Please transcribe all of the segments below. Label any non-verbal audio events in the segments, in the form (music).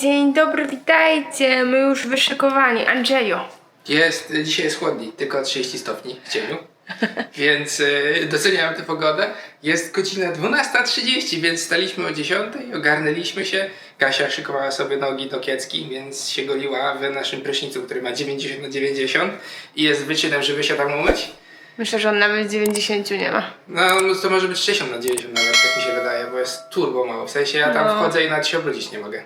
Dzień dobry, witajcie. My już wyszykowani. Andrzeju. Jest, dzisiaj jest chłodniej, tylko 30 stopni w cieniu. (laughs) Więc y, doceniam tę pogodę. Jest godzina 12.30, więc staliśmy o 10.00, ogarnęliśmy się. Kasia szykowała sobie nogi do kiecki, więc się goliła w naszym prysznicu, który ma 90 na 90 i jest wyczynem, żeby się tam umyć. Myślę, że on nawet 90 nie ma. No, no to może być 60 na 90 nawet, tak mi się wydaje, bo jest turbo mało. W sensie ja tam No. wchodzę i nawet się obrócić nie mogę.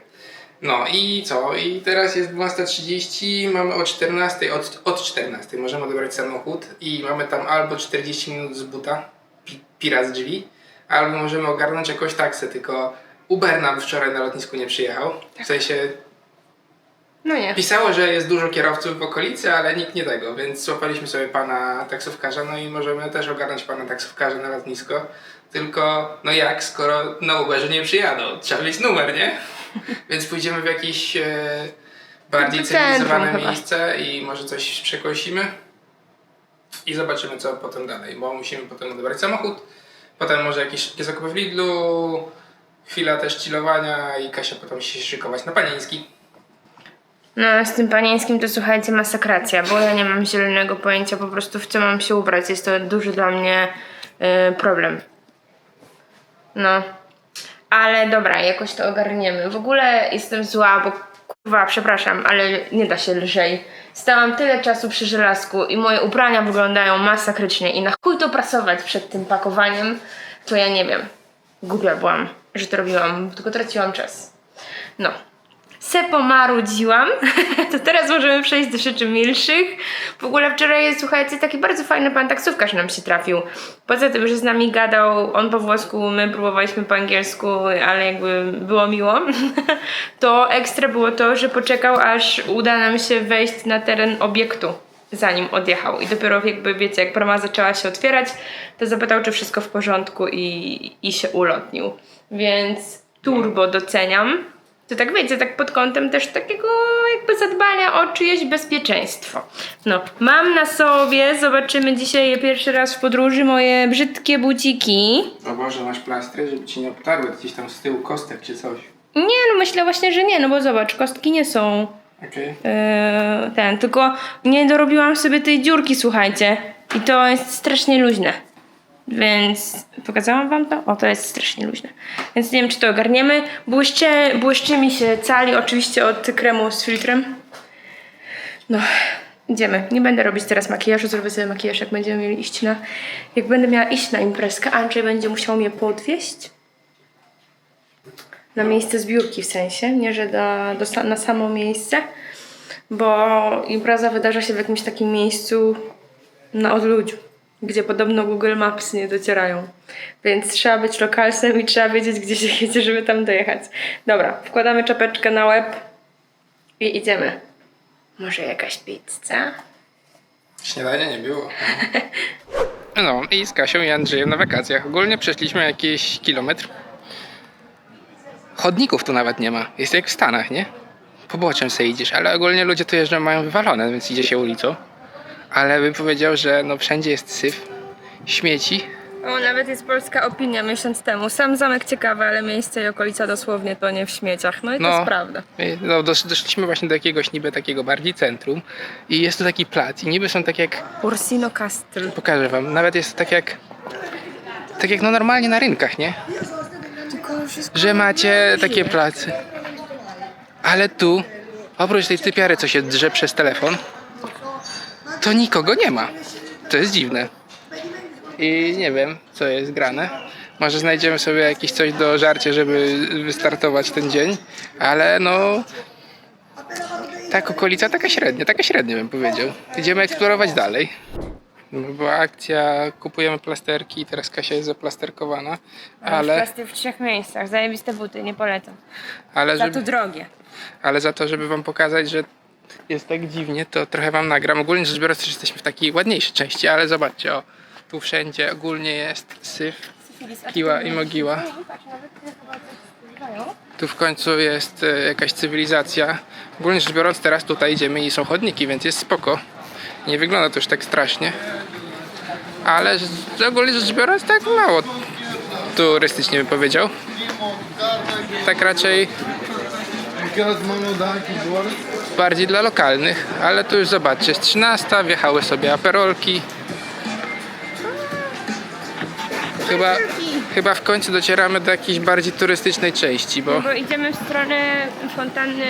No i co? I teraz jest 12.30, mamy o 14, od, od 14 możemy odebrać samochód i mamy tam albo 40 minut z buta, pi, pira z drzwi, albo możemy ogarnąć jakąś taksę, tylko Uber nam wczoraj na lotnisku nie przyjechał. W sensie No nie. Pisało, że jest dużo kierowców w okolicy, ale nikt nie tego, więc złapaliśmy sobie pana taksówkarza, no i możemy też ogarnąć pana taksówkarza na lotnisko. Tylko, no jak, skoro na Uberze nie przyjadą? Trzeba mieć numer, nie? (laughs) Więc pójdziemy w jakieś e, bardziej centrum cywilizowane chyba. miejsce i może coś przekosimy. I zobaczymy, co potem dalej, bo musimy potem odebrać samochód. Potem może jakieś szybkie zakupy w Lidlu, chwila też chillowania i Kasia potem się szykować na panieński. No, z tym panieńskim to słuchajcie, masakracja, bo ja nie mam zielonego pojęcia po prostu w co mam się ubrać. Jest to duży dla mnie y, problem. No. Ale dobra, jakoś to ogarniemy. W ogóle jestem zła, bo kurwa, przepraszam, ale nie da się lżej. Stałam tyle czasu przy żelazku i moje ubrania wyglądają masakrycznie i na chuj to prasować przed tym pakowaniem, to ja nie wiem. Głupia byłam, że to robiłam, tylko traciłam czas. No. Se pomarudziłam, (laughs) to teraz możemy przejść do rzeczy milszych. W ogóle wczoraj, słuchajcie, taki bardzo fajny pan taksówkarz nam się trafił. Poza tym, że z nami gadał on po włosku, my próbowaliśmy po angielsku, ale jakby było miło. (laughs) To ekstra było to, że poczekał, aż uda nam się wejść na teren obiektu, zanim odjechał. I dopiero jakby, wiecie, jak brama zaczęła się otwierać, to zapytał, czy wszystko w porządku i, i się ulotnił. Więc turbo doceniam. To tak wiecie, tak pod kątem też takiego jakby zadbania o czyjeś bezpieczeństwo. No, mam na sobie, zobaczymy dzisiaj pierwszy raz w podróży moje brzydkie buciki. O Boże, masz plastry, żeby ci nie obtarły gdzieś tam z tyłu kostek czy coś. Nie, no myślę właśnie, że nie, no bo zobacz, kostki nie są Okej. yy, ten, tylko nie dorobiłam sobie tej dziurki, słuchajcie. I to jest strasznie luźne. Więc pokazałam wam to? O, to jest strasznie luźne. Więc nie wiem, czy to ogarniemy. Błyszcze, błyszczy mi się cali, oczywiście od kremu z filtrem. No, idziemy. Nie będę robić teraz makijażu, zrobię sobie makijaż, jak będziemy mieli iść na... Jak będę miała iść na imprezkę, Andrzej będzie musiał mnie podwieźć. Na miejsce zbiórki w sensie, nie że do, do, na samo miejsce, bo impreza wydarza się w jakimś takim miejscu na odludziu, gdzie podobno Google Maps nie docierają. Więc trzeba być lokalsem i trzeba wiedzieć, gdzie się jedzie, żeby tam dojechać. Dobra, wkładamy czapeczkę na łeb i idziemy. Może jakaś pizza? Śniadania nie było. (laughs) No i z Kasią i Andrzejem na wakacjach. Ogólnie przeszliśmy jakiś kilometr. Chodników tu nawet nie ma. Jest jak w Stanach, nie? Poboczem sobie idziesz, ale ogólnie ludzie tu jeżdżą, mają wywalone, więc idzie się ulicą. Ale bym powiedział, że no wszędzie jest syf, śmieci. O, nawet jest polska opinia miesiąc temu. Sam zamek ciekawy, ale miejsce i okolica dosłownie to nie w śmieciach. No i to No. jest prawda. No, dosz, doszliśmy właśnie do jakiegoś niby takiego bardziej centrum i jest tu taki plac i niby są tak jak Ursino Castle. Pokażę wam. Nawet jest tak jak. Tak jak no normalnie na rynkach, nie? Że macie takie placy. Ale tu, oprócz tej typiary, co się drze przez telefon, to nikogo nie ma. To jest dziwne. I nie wiem, co jest grane. Może znajdziemy sobie jakieś coś do żarcia, żeby wystartować ten dzień, ale no. Tak, okolica taka średnia, taka średnia bym powiedział. Idziemy eksplorować dalej. Była akcja, kupujemy plasterki, teraz Kasia jest zaplasterkowana, ale, Plasty w trzech miejscach. Zajebiste buty, nie polecam. ale, Za to żeby, drogie. ale za to, żeby wam pokazać, że jest tak dziwnie, to trochę wam nagram. Ogólnie rzecz biorąc, też jesteśmy w takiej ładniejszej części, ale zobaczcie, o, tu wszędzie ogólnie jest syf, piła i mogiła. Tu w końcu jest e, jakaś cywilizacja. Ogólnie rzecz biorąc, teraz tutaj idziemy i są chodniki, więc jest spoko. Nie wygląda to już tak strasznie. Ale z- ogólnie rzecz biorąc, tak mało turystycznie bym powiedział. Tak raczej? Bardziej dla lokalnych, ale tu już zobaczcie, jest 13, wjechały sobie aperolki. Chyba, chyba w końcu docieramy do jakiejś bardziej turystycznej części, bo Bo idziemy w stronę fontanny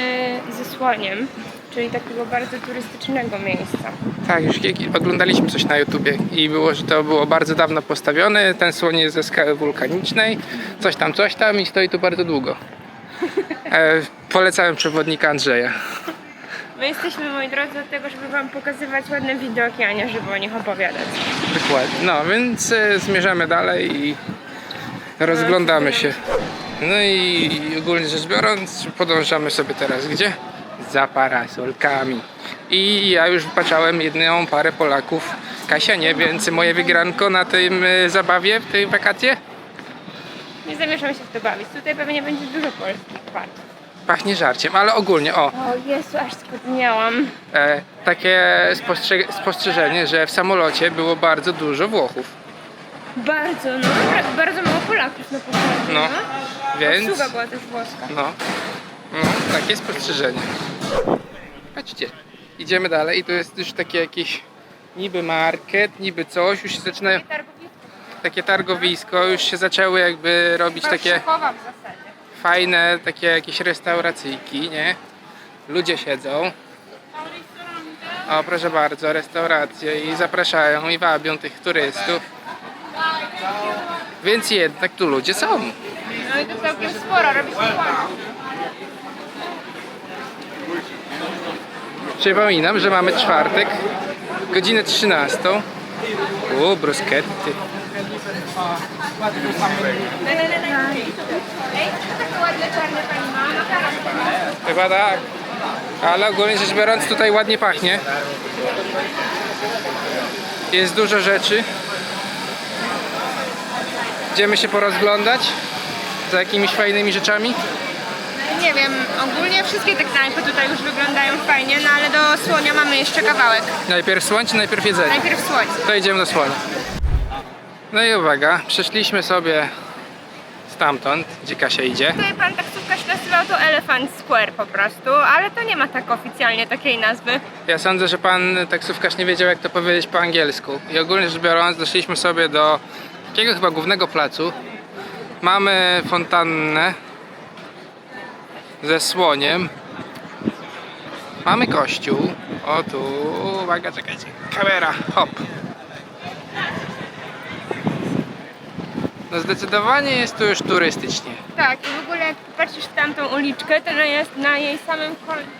ze słoniem, czyli takiego bardzo turystycznego miejsca. tak, już oglądaliśmy coś na YouTubie i było, że to było bardzo dawno postawione, ten słoń jest ze skały wulkanicznej, coś tam, coś tam i stoi tu bardzo długo. (laughs) E, polecałem przewodnika Andrzeja. My jesteśmy, moi drodzy, od tego, żeby wam pokazywać ładne widoki, a nie żeby o nich opowiadać. Dokładnie. No, więc e, zmierzamy dalej i rozglądamy się. No i ogólnie rzecz biorąc, podążamy sobie teraz gdzie? Za parasolkami. I ja już wypaczałem jedną parę Polaków. Kasia nie, więc moje wygranko na tym e, zabawie w tej wakacje Nie zamierzam się w to bawić. Tutaj pewnie będzie dużo polskich par. Pachnie żarciem, ale ogólnie o, O Jezu, aż spodniałam. e, takie spostrze- spostrzeżenie, że w samolocie było bardzo dużo Włochów. Bardzo, no naprawdę, bardzo mało Polaków na pokładzie. No, więc... Obsługa była też włoska. No, no takie spostrzeżenie. Patrzcie, idziemy dalej i to jest już takie jakieś niby market, niby coś, już się zaczynają, takie targowisko, już się zaczęły jakby robić takie Szykowa w zasadzie. Fajne, takie jakieś restauracyjki, nie? Ludzie siedzą. O, proszę bardzo, restauracje i zapraszają i wabią tych turystów. Więc jednak tu ludzie są. No i to całkiem sporo, robi się. Przypominam, że mamy czwartek, godzinę 13. O, bruschetty. Chyba tak. Ale ogólnie rzecz biorąc tutaj ładnie pachnie. Jest dużo rzeczy. Idziemy się porozglądać za jakimiś fajnymi rzeczami. Nie wiem, ogólnie wszystkie te knajpy tutaj już wyglądają fajnie, no ale do słonia mamy jeszcze kawałek. Najpierw słoń czy najpierw jedzenie? Najpierw słoń. To idziemy do słonia. No i uwaga, przeszliśmy sobie stamtąd, gdzie Kasia idzie. Tutaj pan taksówkarz nazywał to Elephant Square po prostu, ale to nie ma tak oficjalnie takiej nazwy. Ja sądzę, że pan taksówkarz nie wiedział jak to powiedzieć po angielsku. I ogólnie rzecz biorąc doszliśmy sobie do takiego chyba głównego placu. Mamy fontannę ze słoniem. Mamy kościół. O tu, uwaga, czekajcie. Kamera, hop. No zdecydowanie jest tu już turystycznie. Tak, i w ogóle jak patrzysz w tamtą uliczkę, to ona jest na jej samym końcu.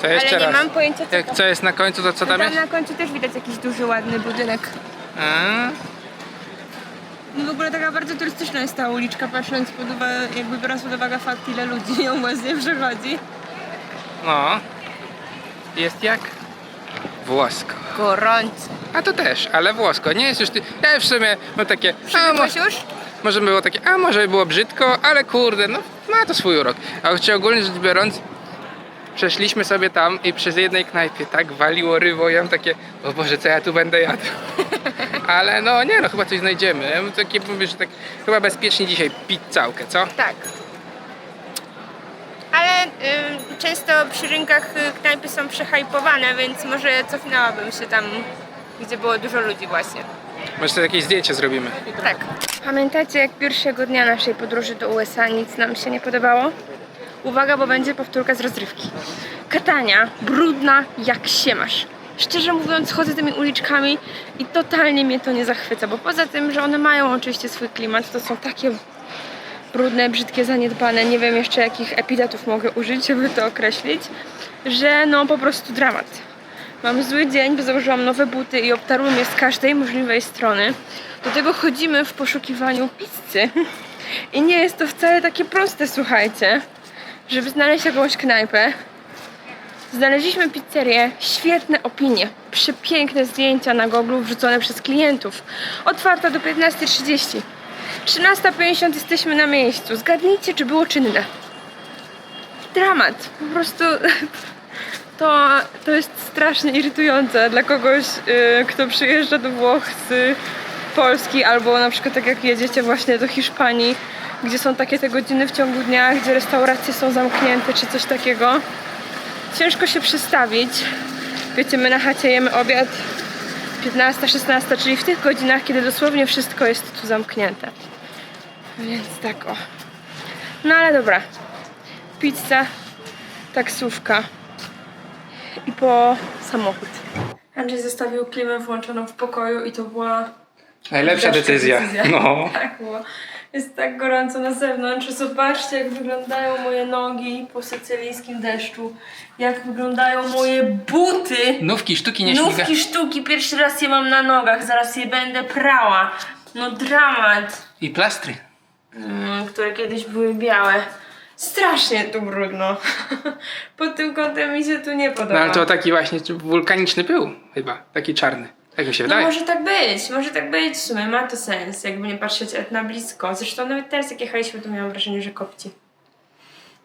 To jeszcze Ale nie raz. mam pojęcia co Jak to. co jest na końcu, to co tam Tam jest? na końcu też widać jakiś duży, ładny budynek. A? No w ogóle taka bardzo turystyczna jest ta uliczka, patrząc pod uwagę, jakby biorąc pod uwagę fakt, ile ludzi (laughs) ją właśnie przechodzi. No. Jest jak? Włosko. Gorąco. A to też, ale włosko. Nie jest już. Ty... Ja w sumie mam takie. A, mo... Już? Może było takie, a może było brzydko, ale kurde, no ma to swój urok. A choć ogólnie rzecz biorąc, przeszliśmy sobie tam i przez jednej knajpie tak waliło rywo, ja mam takie, o Boże, co ja tu będę jadł. (laughs) ale no nie no, chyba coś znajdziemy. Ja takie mówię, że tak chyba bezpiecznie dzisiaj pizzałkę, co? Tak. Ym, często przy rynkach y, knajpy są przehajpowane, więc może cofnęłabym się tam, gdzie było dużo ludzi właśnie. Może sobie jakieś zdjęcie zrobimy. Tak. Pamiętacie, jak pierwszego dnia naszej podróży do USA nic nam się nie podobało? Uwaga, bo będzie powtórka z rozrywki. Katania, brudna jak się masz. Szczerze mówiąc, chodzę tymi uliczkami i totalnie mnie to nie zachwyca, bo poza tym, że one mają oczywiście swój klimat, to są takie brudne, brzydkie, zaniedbane, nie wiem jeszcze jakich epitetów mogę użyć, żeby to określić, że no po prostu dramat. Mam zły dzień, bo założyłam nowe buty i obtarłem je z każdej możliwej strony. Do tego chodzimy w poszukiwaniu pizzy. I nie jest to wcale takie proste, słuchajcie, żeby znaleźć jakąś knajpę. Znaleźliśmy pizzerię, świetne opinie, przepiękne zdjęcia na Google wrzucone przez klientów. Otwarta do 15.30. 13.50 jesteśmy na miejscu. Zgadnijcie, czy było czynne. Dramat. Po prostu (laughs) to, to jest strasznie irytujące dla kogoś, y, kto przyjeżdża do Włoch z Polski, albo na przykład tak jak jedziecie właśnie do Hiszpanii, gdzie są takie te godziny w ciągu dnia, gdzie restauracje są zamknięte czy coś takiego. Ciężko się przestawić. Wiecie, my na chacie jemy obiad 15-16, czyli w tych godzinach, kiedy dosłownie wszystko jest tu zamknięte. Więc tak o. No ale dobra. Pizza, taksówka i po samochód. Andrzej zostawił klimę włączoną w pokoju i to była Najlepsza Lepsza decyzja. decyzja. No. (laughs) tak, bo jest tak gorąco na zewnątrz. Zobaczcie, jak wyglądają moje nogi po sycylijskim deszczu. Jak wyglądają moje buty. Nówki, sztuki nie śmiga. Nówki sztuki, pierwszy raz je mam na nogach, zaraz je będę prała. No dramat. I plastry. Mm, które kiedyś były białe. Strasznie tu brudno. (laughs) Pod tym kątem mi się tu nie podoba. No ale to taki właśnie wulkaniczny pył chyba. Taki czarny. Tak mi się No wydaje. może tak być, może tak być w sumie, ma to sens, jakby nie patrzeć na blisko. Zresztą nawet teraz jak jechaliśmy, to miałam wrażenie, że kopci.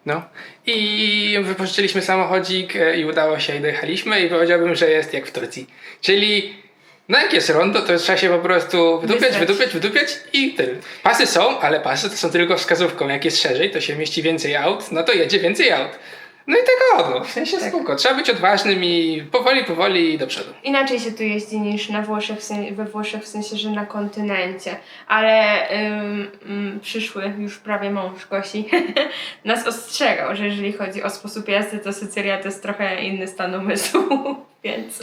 No. I wypożyczyliśmy samochodzik e, i udało się i dojechaliśmy i powiedziałbym, że jest jak w Turcji. Czyli no jak jest rondo, to trzeba się po prostu wydupiać, wydupiać, wydupiać i tyle. Pasy są, ale pasy to są tylko wskazówką. Jak jest szerzej, to się mieści więcej aut, no to jedzie więcej aut. No i tak o, no, w sensie Tak. spoko. Trzeba być odważnym i powoli, powoli do przodu. Inaczej się tu jeździ niż na Włoszech, we Włoszech, w sensie, że na kontynencie. Ale ym, ym, przyszły już prawie mąż Gosi (laughs) nas ostrzegał, że jeżeli chodzi o sposób jazdy, to Sycylia to jest trochę inny stan umysłu, (laughs) więc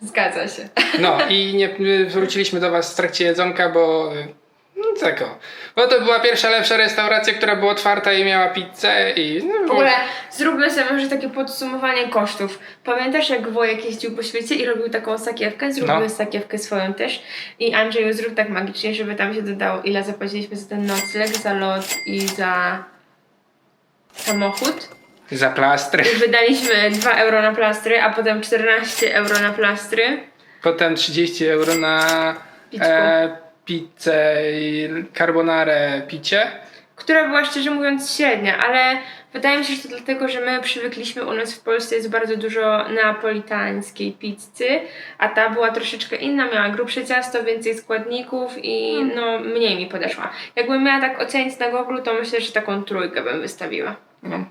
zgadza się. No i nie wróciliśmy do was w trakcie jedzonka, bo y, no tak o. Bo to była pierwsza lepsza restauracja, która była otwarta i miała pizzę i no, W ogóle zróbmy sobie może takie podsumowanie kosztów. Pamiętasz jak Wojek jeździł po świecie i robił taką sakiewkę? Zrobiłeś No. sakiewkę swoją też. I Andrzeju zrób tak magicznie, żeby tam się dodało ile zapłaciliśmy za ten nocleg, za lot i za samochód. za plastry. I wydaliśmy 2 euro na plastry, a potem 14 euro na plastry. Potem 30 euro na Pićku. e, pizzę carbonarę picie. która była szczerze mówiąc średnia, ale wydaje mi się, że to dlatego, że my przywykliśmy u nas w Polsce jest bardzo dużo neapolitańskiej pizzy, a ta była troszeczkę inna, miała grubsze ciasto, więcej składników i no mniej mi podeszła. Jakbym miała tak ocenić na Google, to myślę, że taką trójkę bym wystawiła. No.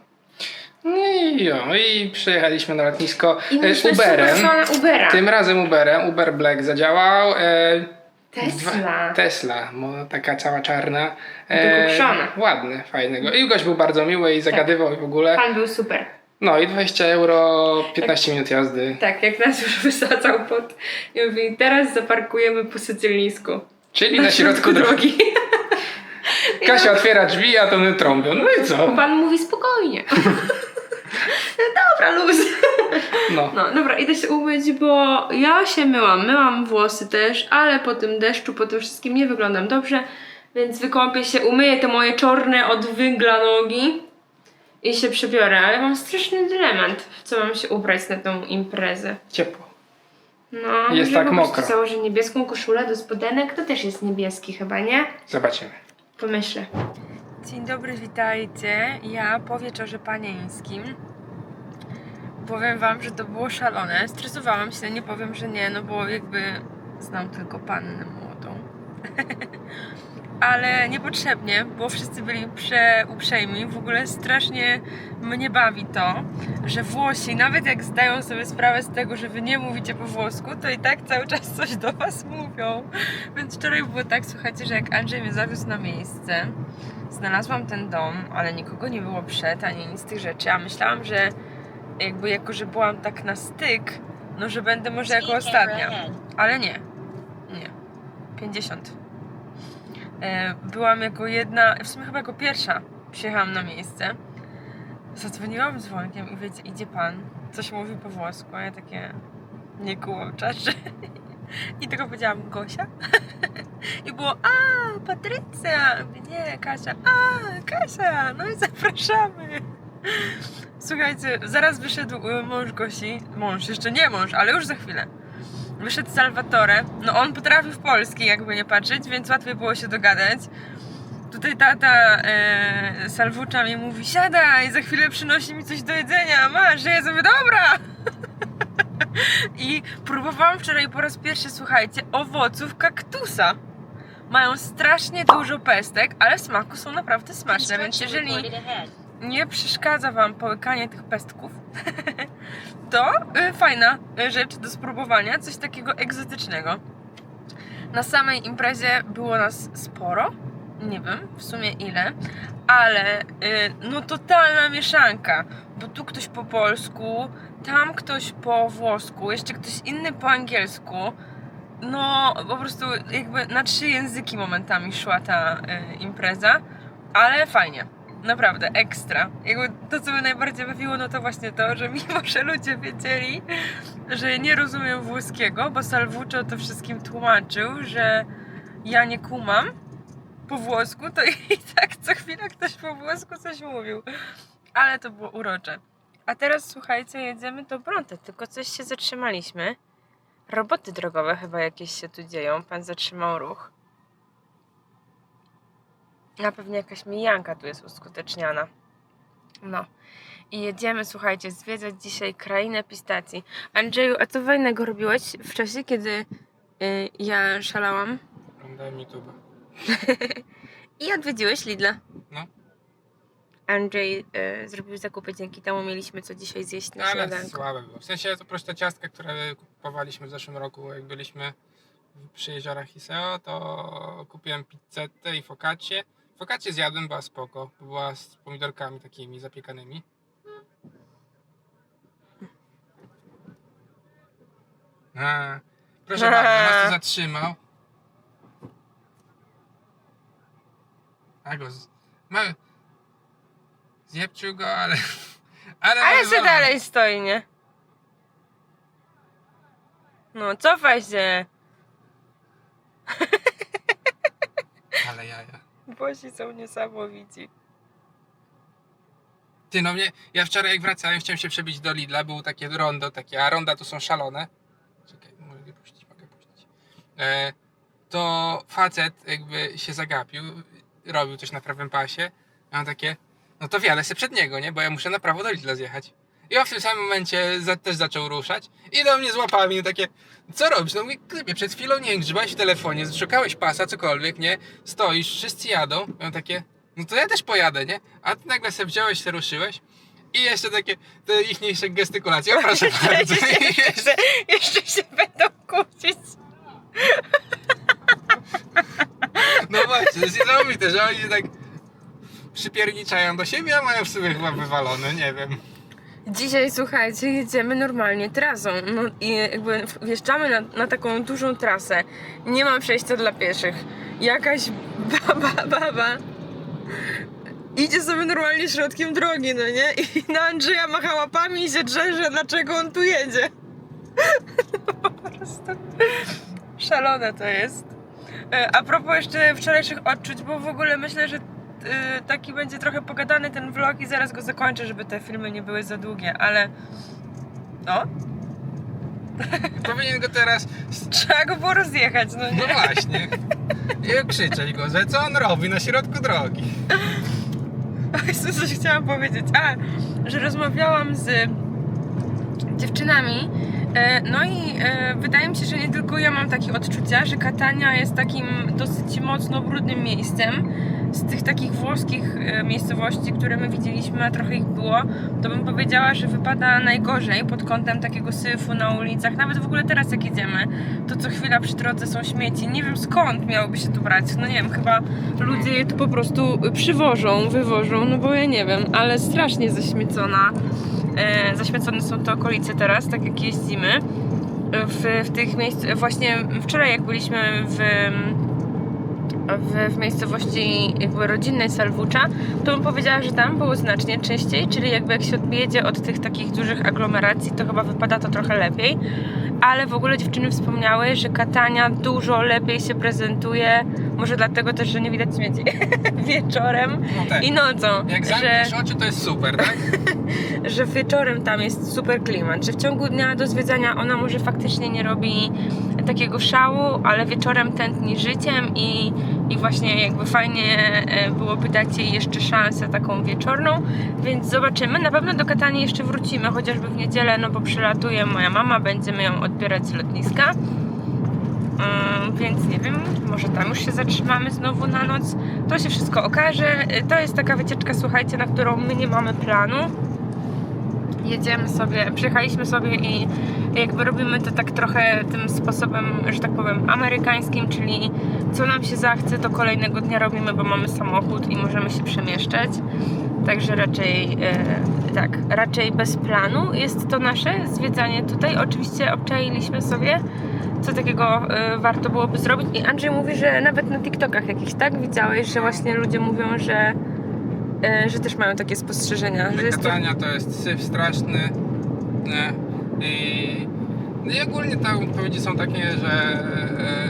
No i jo, i przyjechaliśmy na lotnisko I e, Uberem. Ubera. Tym razem Uberem. Uber Black zadziałał. E, Tesla. Dwa, Tesla, mo, taka cała czarna. Dokuczona. ładny, fajnego. I gość był bardzo miły i zagadywał i w ogóle. Pan był super. No i 20 euro, 15 minut jazdy. Tak, jak nas już (laughs) wysadzał pod... I mówi, teraz zaparkujemy po sycylijsku. Czyli na środku (laughs) drogi. (laughs) Kasia otwiera drzwi, a to my trąbią. No i co? Pan mówi spokojnie. Dobra, luz. (laughs) No. No, dobra, idę się umyć, bo ja się myłam. Myłam włosy też, ale po tym deszczu, po tym wszystkim nie wyglądam dobrze, więc wykąpię się, umyję te moje czarne od węgla nogi i się przebiorę. Ale mam straszny dylemat, w co mam się ubrać na tą imprezę. Ciepło. No, Jest tak mokro. założę niebieską koszulę do spodenek, to też jest niebieski chyba, nie? Zobaczymy. Pomyślę. Dzień dobry, witajcie. Ja po wieczorze panieńskim. Powiem wam, że to było szalone. Stresowałam się, nie powiem, że nie, no bo jakby znam tylko pannę młodą. (laughs) Ale niepotrzebnie, bo wszyscy byli przeuprzejmi. W ogóle strasznie mnie bawi to, że Włosi, nawet jak zdają sobie sprawę z tego, że wy nie mówicie po włosku, to i tak cały czas coś do was mówią. Więc wczoraj było tak, słuchajcie, że jak Andrzej mnie zawiózł na miejsce, znalazłam ten dom, ale nikogo nie było przed, ani nic z tych rzeczy, a myślałam, że jakby jako, że byłam tak na styk, no że będę może jako ostatnia. Ale nie. Nie. 50. E, Byłam jako jedna, w sumie chyba jako pierwsza przyjechałam na miejsce. Zadzwoniłam dzwonkiem i wiecie, idzie pan, coś mówi po włosku, a ja takie nie kułam czaszy. (laughs) I tylko powiedziałam Gosia. (laughs) I było, a Patrycja! Nie, Kasia, a Kasia, no i zapraszamy. Słuchajcie, zaraz wyszedł y, mąż Gosi, mąż, jeszcze nie mąż, ale już za chwilę. Wyszedł Salvatore, no on potrafił w polski jakby nie patrzeć, więc łatwiej było się dogadać. Tutaj tata e, Salwucza mi mówi, siadaj, za chwilę przynosi mi coś do jedzenia, masz, ja sobie, dobra! (laughs) I próbowałam wczoraj po raz pierwszy, słuchajcie, owoców kaktusa. mają strasznie dużo pestek, ale w smaku są naprawdę smaczne, więc jeżeli nie przeszkadza Wam połykanie tych pestków, (laughs) to y, fajna y, rzecz do spróbowania, coś takiego egzotycznego. Na samej imprezie było nas sporo, nie wiem w sumie ile, ale y, no totalna mieszanka, bo tu ktoś po polsku, tam ktoś po włosku, jeszcze ktoś inny po angielsku. No, po prostu jakby na trzy języki momentami szła ta impreza, ale fajnie. Naprawdę, ekstra. Jakby to, co mnie najbardziej bawiło, no to właśnie to, że mimo, (laughs) że ludzie wiedzieli, że nie rozumiem włoskiego, bo Salvuccio to wszystkim tłumaczył, że ja nie kumam po włosku, to (laughs) i tak co chwila ktoś po włosku coś mówił. Ale to było urocze. A teraz słuchajcie, jedziemy do Bronte, tylko coś się zatrzymaliśmy. Roboty drogowe chyba jakieś się tu dzieją. Pan zatrzymał ruch. Na pewno jakaś mijanka tu jest uskuteczniana. No. I jedziemy, słuchajcie, zwiedzać dzisiaj krainę pistacji. Andrzeju, a co fajnego robiłeś w czasie, kiedy y, ja szalałam? Oglądałem YouTube. (laughs) I odwiedziłeś Lidla. No. Andrzej y, zrobił zakupy, dzięki temu mieliśmy co dzisiaj zjeść na Ale śniadanko. słabe było. W sensie to proste ciastka, które kupowaliśmy w zeszłym roku, jak byliśmy przy jeziorach Iseo, to kupiłem pizzette i focaccie. Focaccie zjadłem, była spoko. Była z pomidorkami takimi zapiekanymi. A, proszę (laughs) bardzo, nas tu zatrzymał. A go z... Ma... Go, ale... (laughs) Ale, Ale se dalej stoi, nie? No, cofaj się. (laughs) Ale jaja. Bosi są niesamowici. Ty no mnie, ja wczoraj jak wracałem, chciałem się przebić do Lidla, było takie rondo, takie, a ronda tu są szalone. Czekaj, mogę puścić, mogę puścić. E, to facet jakby się zagapił, robił coś na prawym pasie, a on takie, no to wjadę się przed niego, nie, bo ja muszę na prawo do Lidla zjechać. I on w tym samym momencie za, też zaczął ruszać i do mnie z łapami no takie, co robisz? No mówię, klipie, przed chwilą, nie wiem, grzebałeś w telefonie, szukałeś pasa, cokolwiek, nie, stoisz, wszyscy jadą, i on takie, no to ja też pojadę, nie? A ty nagle sobie wziąłeś, się ruszyłeś i jeszcze takie te ichniejsze gestykulacje, o (laughs) proszę bardzo. Jeszcze, jeszcze, (laughs) jeszcze się będą kłócić. no właśnie, to jest niesamowite, że oni tak przypierniczają do siebie, a mają w sobie chyba wywalone, nie wiem. Dzisiaj, słuchajcie, jedziemy normalnie trasą. No i jakby wjeżdżamy na, na taką dużą trasę. Nie ma przejścia dla pieszych. Jakaś (laughs) baba, baba idzie sobie normalnie środkiem drogi, no nie? I (laughs) na Andrzeja macha łapami i się drze, dlaczego on tu jedzie. (laughs) po prostu szalone to jest. E, A propos jeszcze wczorajszych odczuć, bo w ogóle myślę, że taki będzie trochę pogadany ten vlog i zaraz go zakończę, żeby te filmy nie były za długie, ale no, (laughs) Powinien go teraz, trzeba go było rozjechać, no no nie? właśnie, i krzyczeć go, że co on robi na środku drogi. (laughs) Jezu, coś chciałam powiedzieć. A, że rozmawiałam z dziewczynami. e, No i e, wydaje mi się, że nie tylko ja mam takie odczucia, że Katania jest takim dosyć mocno brudnym miejscem. Z tych takich włoskich e, miejscowości, które my widzieliśmy, a trochę ich było, to bym powiedziała, że wypada najgorzej pod kątem takiego syfu na ulicach. Nawet w ogóle teraz jak jedziemy, to co chwila przy drodze są śmieci. Nie wiem skąd miałoby się tu brać. No nie wiem, chyba ludzie je tu po prostu przywożą, wywożą, no bo ja nie wiem, ale strasznie zaśmiecona. E, zaśmiecone są te okolice teraz, tak jak jeździmy. W, w tych miejsc, właśnie wczoraj jak byliśmy w, w, w miejscowości jakby rodzinnej Salvucza, to bym powiedziała, że tam było znacznie czyściej, czyli jakby jak się odjedzie od tych takich dużych aglomeracji, to chyba wypada to trochę lepiej. Ale w ogóle dziewczyny wspomniały, że Katania dużo lepiej się prezentuje, może dlatego też, że nie widać śmieci (laughs) wieczorem No tak. i nocą, Jak że, zamkniesz oczy, to jest super, tak? (laughs) że wieczorem tam jest super klimat, że w ciągu dnia do zwiedzania ona może faktycznie nie robi takiego szału, ale wieczorem tętni życiem i, i właśnie jakby fajnie e, byłoby dać jej jeszcze szansę taką wieczorną, więc zobaczymy. Na pewno do Katani jeszcze wrócimy, chociażby w niedzielę, no bo przylatuje moja mama, będziemy ją odbierać z lotniska. Ym, więc nie wiem, może tam już się zatrzymamy znowu na noc. To się wszystko okaże. To jest taka wycieczka, słuchajcie, na którą my nie mamy planu. Jedziemy sobie, przyjechaliśmy sobie i jakby robimy to tak trochę tym sposobem, że tak powiem, amerykańskim, czyli co nam się zachce, to kolejnego dnia robimy, bo mamy samochód i możemy się przemieszczać. Także raczej e, tak, raczej bez planu jest to nasze zwiedzanie tutaj. Oczywiście obczailiśmy sobie, co takiego e, warto byłoby zrobić. I Andrzej mówi, że nawet na TikTokach jakichś tak widziałeś, że właśnie ludzie mówią, że, e, że też mają takie spostrzeżenia, że jest to to jest syf straszny. Nie? I, no i ogólnie tam odpowiedzi są takie, że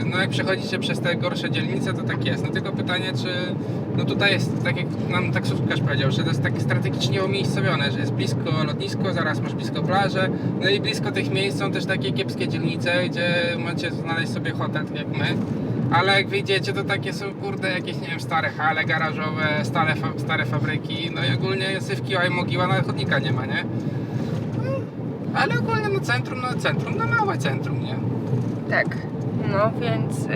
e, no jak przechodzicie przez te gorsze dzielnice, to tak jest. No tylko pytanie, czy no tutaj jest, tak jak nam taksówkarz powiedział, że to jest tak strategicznie umiejscowione, że jest blisko lotnisko, zaraz masz blisko plażę, no i blisko tych miejsc są też takie kiepskie dzielnice, gdzie macie znaleźć sobie hotel, tak jak my. Ale jak wyjdziecie, to takie są, kurde, jakieś, nie wiem, stare hale garażowe, stare, fa- stare fabryki, no i ogólnie sywki, a mogiła, nawet chodnika nie ma, nie? Ale ogólnie no centrum, no centrum, no małe centrum, nie? Tak, no więc. y,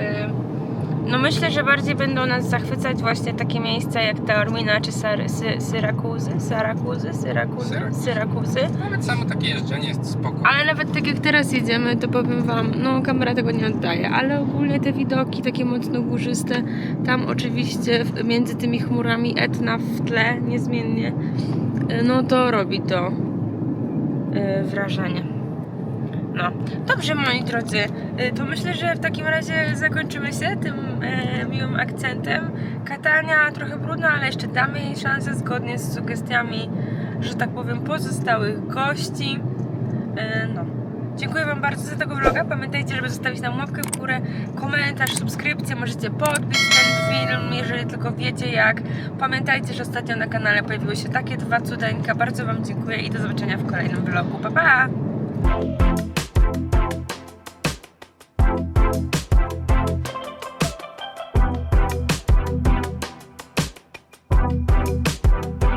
no myślę, że bardziej będą nas zachwycać właśnie takie miejsca jak Taormina czy Sar- Sy- Syrakuzy, Syrakuzy, Syrakuzy, Syrakuzy. Syrakuzy. Nawet samo takie jeżdżenie jest spoko. Ale nawet tak jak teraz jedziemy, to powiem wam, no kamera tego nie oddaje, ale ogólnie te widoki takie mocno górzyste, tam oczywiście w- między tymi chmurami Etna w tle niezmiennie, y, no to robi to wrażenie. No, dobrze moi drodzy, y, to myślę, że w takim razie zakończymy się tym e, miłym akcentem. Katania trochę brudna, ale jeszcze damy jej szansę zgodnie z sugestiami, że tak powiem, pozostałych gości. No. Dziękuję Wam bardzo za tego vloga. Pamiętajcie, żeby zostawić nam łapkę w górę, komentarz, subskrypcję. Możecie podbić film, jeżeli tylko wiecie jak. Pamiętajcie, że ostatnio na kanale pojawiły się takie dwa cudeńka. Bardzo Wam dziękuję i do zobaczenia w kolejnym vlogu. Pa, pa!